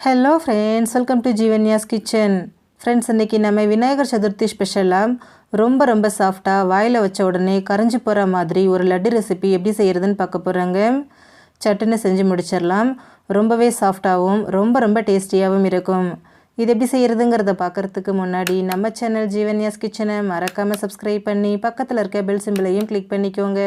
Hello friends welcome to Jeevanyas kitchen friends இன்றைக்கி நம்ம விநாயகர் சதுர்த்தி ஸ்பெஷலாக ரொம்ப ரொம்ப சாஃப்டாக வாயில் வச்ச உடனே கரைஞ்சி போகிற மாதிரி ஒரு லட்டு ரெசிபி எப்படி செய்கிறதுன்னு பார்க்க போகிறாங்க சட்டுன்னு செஞ்சு முடிச்சிடலாம். ரொம்பவே சாஃப்டாகவும் ரொம்ப ரொம்ப டேஸ்டியாகவும் இருக்கும். இது எப்படி செய்கிறதுங்கிறத பார்க்குறதுக்கு முன்னாடி நம்ம சேனல் ஜீவன்யாஸ் கிச்சனை மறக்காமல் சப்ஸ்கிரைப் பண்ணி பக்கத்தில் இருக்க பெல் சிம்பிளையும் கிளிக் பண்ணிக்கோங்க.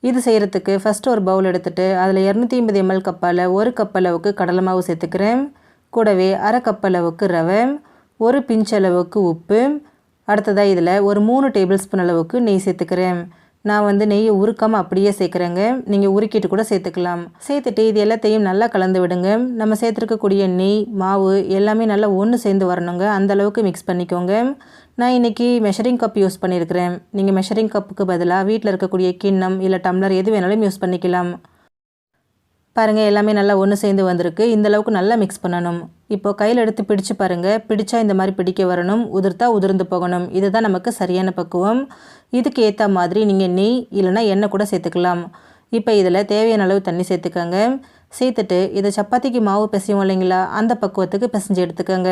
இது செய்கிறதுக்கு ஃபஸ்ட்டு ஒரு பவுல் எடுத்துகிட்டு அதில் இரநூத்தி ஐம்பது எம்எல் கப்பால் ஒரு கப் அளவுக்கு கடலை மாவு சேர்த்துக்கிறேன். கூடவே அரை கப் அளவுக்கு ரவை ஒரு பிஞ்ச் அளவுக்கு உப்பு. அடுத்ததாக இதில் ஒரு மூணு டேபிள் ஸ்பூன் அளவுக்கு நெய் சேர்த்துக்கிறேன். நான் வந்து நெய்யை உருக்காமல் அப்படியே சேர்க்குறேங்க. நீங்கள் உருக்கிட்டு கூட சேர்த்துக்கலாம். சேர்த்துட்டு இது எல்லாத்தையும் நல்லா கலந்து விடுங்க. நம்ம சேர்த்துருக்கக்கூடிய நெய் மாவு எல்லாமே நல்லா ஒன்று சேர்ந்து வரணுங்க. அந்த அளவுக்கு மிக்ஸ் பண்ணிக்கோங்க. நான் இன்றைக்கி மெஷரிங் கப் யூஸ் பண்ணியிருக்கிறேன் நீங்கள் மெஷரிங் கப்புக்கு பதிலாக வீட்டில் இருக்கக்கூடிய கிண்ணம் இல்லை டம்ளர் எது வேணாலும் யூஸ் பண்ணிக்கலாம். பாருங்கள் எல்லாமே நல்லா ஒன்று சேர்ந்து வந்திருக்கு. இந்த அளவுக்கு நல்லா மிக்ஸ் பண்ணணும். இப்போ கையில் எடுத்து பிடிச்சு பாருங்கள் பிடிச்சா இந்த மாதிரி பிடிக்க வரணும். உதிர்த்தா உதிர்ந்து போகணும். இதுதான் நமக்கு சரியான பக்குவம். இதுக்கு ஏற்ற மாதிரி நீங்கள் நெய் இல்லைனா எண்ணெய் கூட சேர்த்துக்கலாம். இப்போ இதில் தேவையான அளவு தண்ணி சேர்த்துக்கோங்க. சேர்த்துட்டு இதை சப்பாத்திக்கு மாவு பிசையும் இல்லைங்களா? அந்த பக்குவத்துக்கு பிசைஞ்சு எடுத்துக்கோங்க.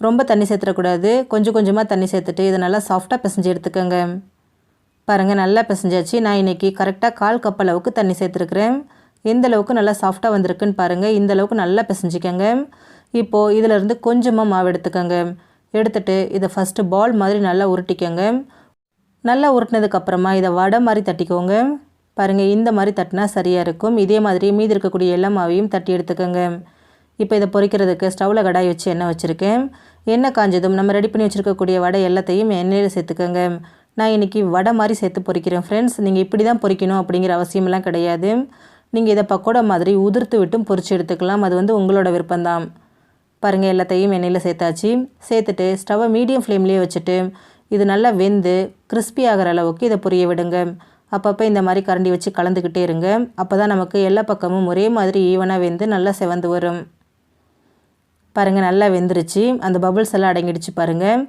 ரொம்ப தண்ணி சேர்த்துடக்கூடாது. கொஞ்சம் கொஞ்சமாக தண்ணி சேர்த்துட்டு இதை நல்லா சாஃப்டாக பிசைஞ்சு எடுத்துக்கோங்க. பாருங்கள் நல்லா பிசைஞ்சாச்சு. நான் இன்றைக்கி கரெக்டாக கால் கப் அளவுக்கு தண்ணி சேர்த்துருக்குறேன். எந்த அளவுக்கு நல்லா சாஃப்டாக வந்திருக்குன்னு பாருங்கள் இந்த அளவுக்கு நல்லா பிசைஞ்சிக்கோங்க. இப்போது இதிலேருந்து கொஞ்சமாக மாவு எடுத்துக்கோங்க. எடுத்துகிட்டு இதை ஃபஸ்ட்டு பால் மாதிரி நல்லா உருட்டிக்கோங்க. நல்லா உருட்டினதுக்கப்புறமா இதை வடை மாதிரி தட்டிக்கோங்க. பாருங்கள் இந்த மாதிரி தட்டினா சரியாக இருக்கும். இதே மாதிரி மீதி இருக்கக்கூடிய எல்லா மாவையும் தட்டி எடுத்துக்கோங்க. இப்போ இதை பொறிக்கிறதுக்கு ஸ்டவ்வில் கடாய் வச்சு எண்ணெய் வச்சுருக்கேன். எண்ணெய் காஞ்சதும் நம்ம ரெடி பண்ணி வச்சுருக்கக்கூடிய வடை எல்லாத்தையும் எண்ணெயில் சேர்த்துக்கோங்க. நான் இன்றைக்கி வடை மாதிரி சேர்த்து பொறிக்கிறேன். ஃப்ரெண்ட்ஸ் நீங்கள் இப்படி தான் பொறிக்கணும் அப்படிங்கிற அவசியமெல்லாம் கிடையாது. நீங்கள் இதை பக்கோடா மாதிரி உதிர்த்து விட்டும் பொறிச்சு எடுத்துக்கலாம். அது வந்து உங்களோட விருப்பம்தான். பாருங்கள் எல்லாத்தையும் எண்ணெயில் சேர்த்தாச்சு. சேர்த்துட்டு ஸ்டவ்வை மீடியம் ஃப்ளேம்லேயே வச்சுட்டு இது நல்லா வெந்து கிறிஸ்பி ஆகிற அளவுக்கு இதை பொரிய விடுங்க. அப்பப்போ இந்த மாதிரி கரண்டி வச்சு கலந்துக்கிட்டே இருங்க. அப்போ தான் நமக்கு எல்லா பக்கமும் ஒரே மாதிரி ஈவனாக வெந்து நல்லா செவந்து வரும். பாருங்கள் நல்லா வெந்துருச்சு. அந்த பபுள்ஸ் எல்லாம் அடங்கிடுச்சு பாருங்கள்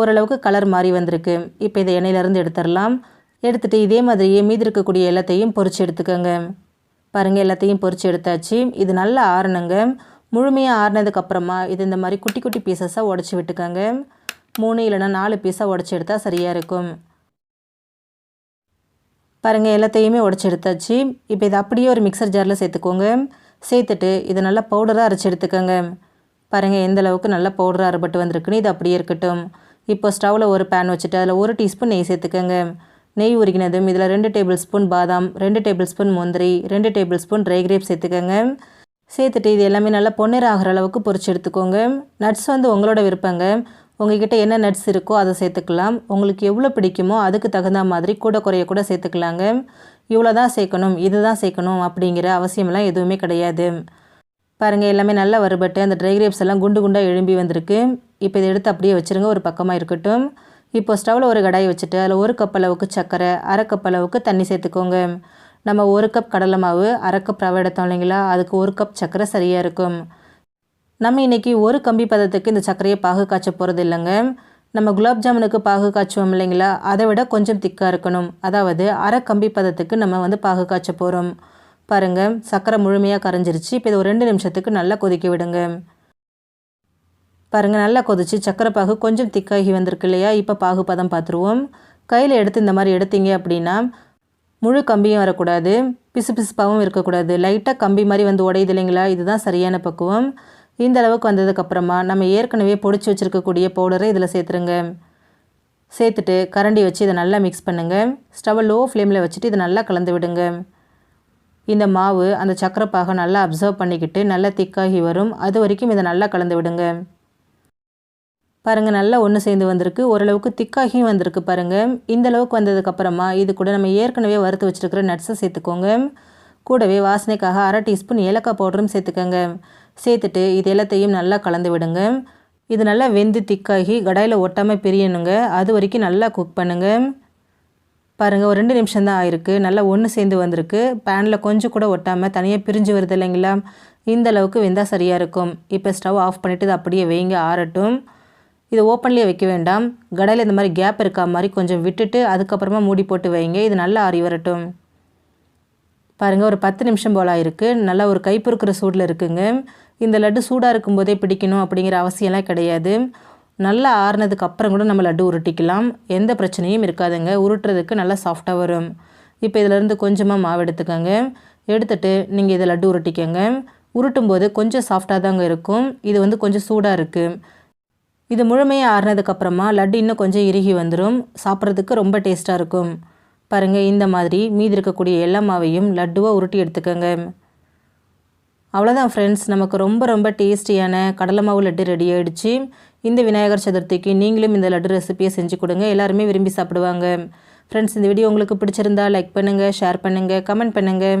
ஓரளவுக்கு கலர் மாறி வந்திருக்கு. இப்போ இதை எண்ணெயிலேருந்து எடுத்துடலாம். எடுத்துகிட்டு இதே மாதிரியே மீதி இருக்கக்கூடிய எல்லாத்தையும் பொறிச்சு எடுத்துக்கோங்க. பாருங்கள் எல்லாத்தையும் பொறிச்சு எடுத்தாச்சு. இது நல்லா ஆறணுங்க. முழுமையாக ஆறினதுக்கப்புறமா இது இந்த மாதிரி குட்டி குட்டி பீசஸாக உடச்சி விட்டுக்கோங்க. மூணு இல்லைனா நாலு பீஸாக உடச்சி எடுத்தால் சரியாக இருக்கும். பாருங்கள் எல்லாத்தையுமே உடச்சி எடுத்தாச்சு. இப்போ இதை அப்படியே ஒரு மிக்சர் ஜாரில் சேர்த்துக்கோங்க. சேர்த்துட்டு இதை நல்லா பவுடராக அரைச்சி எடுத்துக்கோங்க. பாருங்கள் எந்த அளவுக்கு நல்லா பவுடராக அரைப்பட்டு வந்திருக்குன்னு இது அப்படியே இருக்கட்டும். இப்போ ஸ்டவ்வில் ஒரு பேன் வச்சுட்டு அதில் ஒரு டீஸ்பூன் நெய் சேர்த்துக்கோங்க. நெய் உருகினதும் இதில் ரெண்டு டேபிள் ஸ்பூன் பாதாம் ரெண்டு டேபிள் ஸ்பூன் முந்திரி ரெண்டு டேபிள் ஸ்பூன் ட்ரை கிரேப் சேர்த்துக்கோங்க. சேர்த்துட்டு இது எல்லாமே நல்லா பொன்னிற ஆகிற அளவுக்கு பொறிச்சு எடுத்துக்கோங்க. நட்ஸ் வந்து உங்களோட விருப்பங்க. உங்ககிட்ட என்ன நட்ஸ் இருக்கோ அதை சேர்த்துக்கலாம். உங்களுக்கு எவ்வளோ பிடிக்குமோ அதுக்கு தகுந்த மாதிரி கூட குறைய கூட சேர்த்துக்கலாங்க. இவ்வளோ தான் சேர்க்கணும் இது தான் சேர்க்கணும் அப்படிங்கிற அவசியமெல்லாம் எதுவுமே கிடையாது. பாருங்கள் எல்லாமே நல்லா வறுபட்டு அந்த ட்ரை கிரேப்ஸ் எல்லாம் குண்டு குண்டாக எழும்பி வந்திருக்கு. இப்போ இதை எடுத்து அப்படியே வச்சுருங்க ஒரு பக்கமாக இருக்கட்டும். இப்போ ஸ்டவ்வில் ஒரு கடாயை வச்சுட்டு அதில் ஒரு கப் அளவுக்கு சர்க்கரை அரை கப் அளவுக்கு தண்ணி சேர்த்துக்கோங்க. நம்ம ஒரு கப் கடலை மாவு அரை கப் ரவை எடுத்தோம் இல்லைங்களா? அதுக்கு ஒரு கப் சர்க்கரை சரியாக இருக்கும். நம்ம இன்றைக்கி ஒரு கம்பி பதத்துக்கு இந்த சர்க்கரையை பாகு காய்ச்ச போகிறது இல்லைங்க. நம்ம குலாப் ஜாமுனுக்கு பாகு காய்ச்சுவோம் இல்லைங்களா? அதை விட கொஞ்சம் திக்காக இருக்கணும். அதாவது அரை கம்பி பதத்துக்கு நம்ம வந்து பாகு காய்ச்ச போகிறோம் பாருங்கள் சர்க்கரை முழுமையாக கரைஞ்சிருச்சு. இப்போ இது ஒரு ரெண்டு நிமிஷத்துக்கு நல்லா கொதிக்க விடுங்க. பாருங்கள் நல்லா கொதிச்சு சக்கரை பாகு கொஞ்சம் திக்காகி வந்திருக்கு இல்லையா? இப்போ பாகு பதம் பார்த்துருவோம் கையில் எடுத்து இந்த மாதிரி எடுத்தீங்க அப்படின்னா முழு கம்பியும் வரக்கூடாது. பிசு பிசுப்பாகவும் இருக்கக்கூடாது. லைட்டாக கம்பி மாதிரி வந்து உடையுது இல்லைங்களா? இதுதான் சரியான பக்குவம். இந்த அளவுக்கு வந்ததுக்கப்புறமா நம்ம ஏற்கனவே பொடிச்சு வச்சுருக்கக்கூடிய பவுடரை இதில் சேர்த்துருங்க. சேர்த்துட்டு கரண்டி வச்சு இதை நல்லா மிக்ஸ் பண்ணுங்கள் ஸ்டவ்வை லோ ஃப்ளேமில் வச்சுட்டு இதை நல்லா கலந்து விடுங்க. இந்த மாவு அந்த சக்கரை பாகை நல்லா அப்சர்வ் பண்ணிக்கிட்டு நல்லா திக்காகி வரும். அது வரைக்கும் இதை நல்லா கலந்து விடுங்க. பாருங்கள் நல்லா ஒன்று சேர்ந்து வந்திருக்கு. ஓரளவுக்கு திக்காகியும் வந்திருக்கு பாருங்கள் இந்த அளவுக்கு வந்ததுக்கப்புறமா இது கூட நம்ம ஏற்கனவே வறுத்து வச்சுருக்கிற நட்ஸை சேர்த்துக்கோங்க. கூடவே வாசனைக்காக அரை டீஸ்பூன் ஏலக்காய் பவுடரும் சேர்த்துக்கோங்க. சேர்த்துட்டு இது எல்லாத்தையும் நல்லா கலந்து விடுங்க. இது நல்லா வெந்து திக்காகி கடாயில் ஒட்டாமல் பிரியணுங்க. அது வரைக்கும் நல்லா குக் பண்ணுங்க. பாருங்கள் ஒரு ரெண்டு நிமிஷம் தான் ஆயிருக்கு. நல்லா ஒன்று சேர்ந்து வந்திருக்கு. பேனில் கொஞ்சம் கூட ஒட்டாமல் தனியாக பிரிஞ்சு வருது இல்லைங்களா? இந்த அளவுக்கு வெந்தால் சரியாக இருக்கும். இப்போ ஸ்டவ் ஆஃப் பண்ணிவிட்டு அப்படியே வெயிங்க ஆறட்டும். இதை ஓப்பன்லேயே வைக்க வேண்டாம். கடையில் இந்த மாதிரி கேப் இருக்கா மாதிரி கொஞ்சம் விட்டுட்டு அதுக்கப்புறமா மூடி போட்டு வைங்க. இது நல்லா ஆறி வரட்டும். பாருங்கள் ஒரு பத்து நிமிஷம் போல் ஆயிருக்கு. நல்லா ஒரு கைப்பொறுக்கிற சூடில் இருக்குங்க. இந்த லட்டு சூடாக இருக்கும்போதே பிடிக்கணும் அப்படிங்கிற அவசியம்லாம் கிடையாது. நல்லா ஆறுனதுக்கு அப்புறம் கூட நம்ம லட்டு உருட்டிக்கலாம். எந்த பிரச்சனையும் இருக்காதுங்க. உருட்டுறதுக்கு நல்லா சாஃப்டாக வரும். இப்போ இதிலேருந்து கொஞ்சமாக மாவு எடுத்துக்கோங்க. எடுத்துட்டு நீங்கள் இதை லட்டு உருட்டிக்கோங்க. உருட்டும் போது கொஞ்சம் சாஃப்டாக தாங்க இருக்கும். இது வந்து கொஞ்சம் சூடாக இருக்குது இது முழுமையாக ஆறுனதுக்கப்புறமா லட்டு இன்னும் கொஞ்சம் இறுகி வந்துடும் சாப்பிட்றதுக்கு ரொம்ப டேஸ்ட்டாக இருக்கும். பாருங்கள் இந்த மாதிரி மீதி இருக்கக்கூடிய எல்லா மாவையும் லட்டுவாக உருட்டி எடுத்துக்கோங்க. அவ்வளோதான் ஃப்ரெண்ட்ஸ் நமக்கு ரொம்ப ரொம்ப டேஸ்டியான கடலை மாவு லட்டு ரெடி ஆகிடுச்சு இந்த விநாயகர் சதுர்த்திக்கு நீங்களும் இந்த லட்டு ரெசிபியை செஞ்சு கொடுங்க. எல்லாருமே விரும்பி சாப்பிடுவாங்க. ஃப்ரெண்ட்ஸ் இந்த வீடியோ உங்களுக்கு பிடிச்சிருந்தா லைக் பண்ணுங்கள் ஷேர் பண்ணுங்கள் கமெண்ட் பண்ணுங்கள்